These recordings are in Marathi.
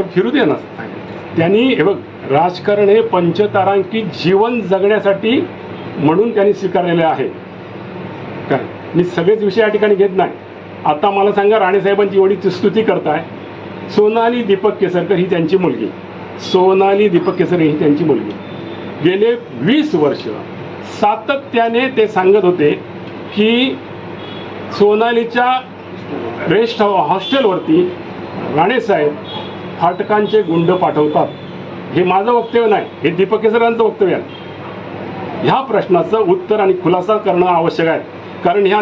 थोडं फिरू दे ना. त्यांनी हे बघ राजकारण हे पंचतारांकित जीवन जगण्यासाठी म्हणून त्यांनी स्वीकारलेले आहे. काय? मी सगळेच विषय या ठिकाणी घेत नाही. आता मला सांगा राणेसाहेबांची एवढी स्तुती करताय. सोनाली दीपक केसरकर ही त्यांची मुलगी. सोनाली दीपक केसरकर ही त्यांची मुलगी. गेले वीस वर्ष सातत्याने ते सांगत होते की सोनालीच्या रेस्ट हॉस्टेलवरती राणेसाहेब फाटकांचे गुंड पाठवतात. हे माझं वक्तव्य नाही हे दीपक केसरांचं वक्तव्य आहे. ह्या प्रश्नाचं उत्तर आणि खुलासा करणं आवश्यक आहे. कारण ह्या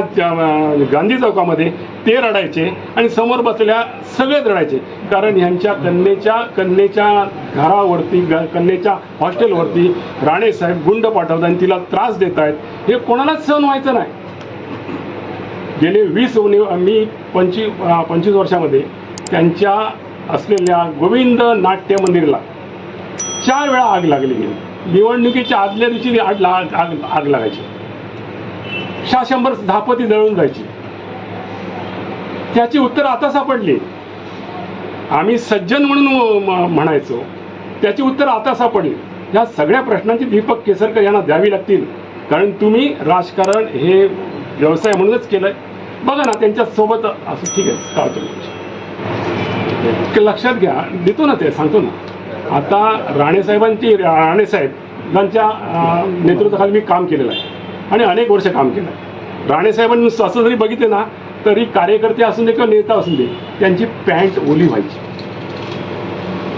गांधी चौकामध्ये ते रडायचे आणि समोर बसलेल्या सगळेच रडायचे. कारण ह्यांच्या कन्येच्या कन्येच्या घरावरती ग- कन्येच्या हॉस्टेलवरती राणेसाहेब गुंड पाठवतात आणि तिला त्रास देत आहेत हे कोणालाच सहन व्हायचं नाही. गेले वीस उनी- मी पंचवीस पंचवीस वर्षामध्ये त्यांच्या असलेल्या गोविंद नाट्य मंदिरला चार वेळा आग लागली. निवडणुकीच्या आदल्या दिवशी आग आग आग लागायची. शा शंभर धापती जळून जायची. त्याची उत्तर आता सापडली. आम्ही सज्जन म्हणून म्हणायचो त्याची उत्तर आता सापडली. या सगळ्या प्रश्नांची दीपक केसरकर यांना द्यावी लागतील. कारण तुम्ही राजकारण हे व्यवसाय म्हणूनच केलंय. बघा ना त्यांच्यासोबत असं ठीक आहे चालतो लक्षात घ्या देतो ना ते सांगतो ना. आता राणेसाहेबांची राणेसाहेबांच्या नेतृत्वाखाली मी काम केलेलं आहे. आणि अनेक वर्ष काम केलं आहे. राणेसाहेबांनी असं जरी बघितले ना तरी कार्यकर्ते असून दे किंवा नेता असून दे त्यांची पॅन्ट ओली व्हायची.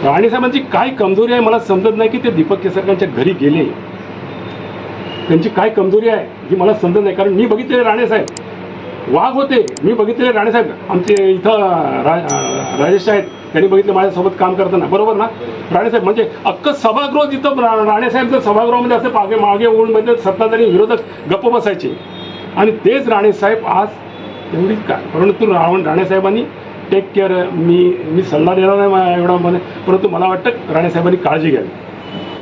राणेसाहेबांची काय कमजोरी आहे मला समजत नाही की ते दीपक केसरकरांच्या घरी गेले. त्यांची काय कमजोरी आहे ही मला समजत नाही कारण मी बघितले राणेसाहेब वाघ होते. मी बघितले राणेसाहेब आमचे इथं रा राजेश आहेत त्यांनी बघितलं माझ्यासोबत काम करताना. बरोबर ना? राणेसाहेब म्हणजे अख्खं सभागृह जिथं रा- राणेसाहेब जर सभागृहामध्ये असे मागे मागे होऊन म्हणजे सत्ताधारी विरोधक गप्प बसायचे. आणि तेच राणेसाहेब आज एवढीच काय परंतु रावण राणेसाहेबांनी टेक केअर मी मी सल्ला देणार नाही एवढा म्हणे. परंतु मला वाटतं राणेसाहेबांनी काळजी घ्यावी.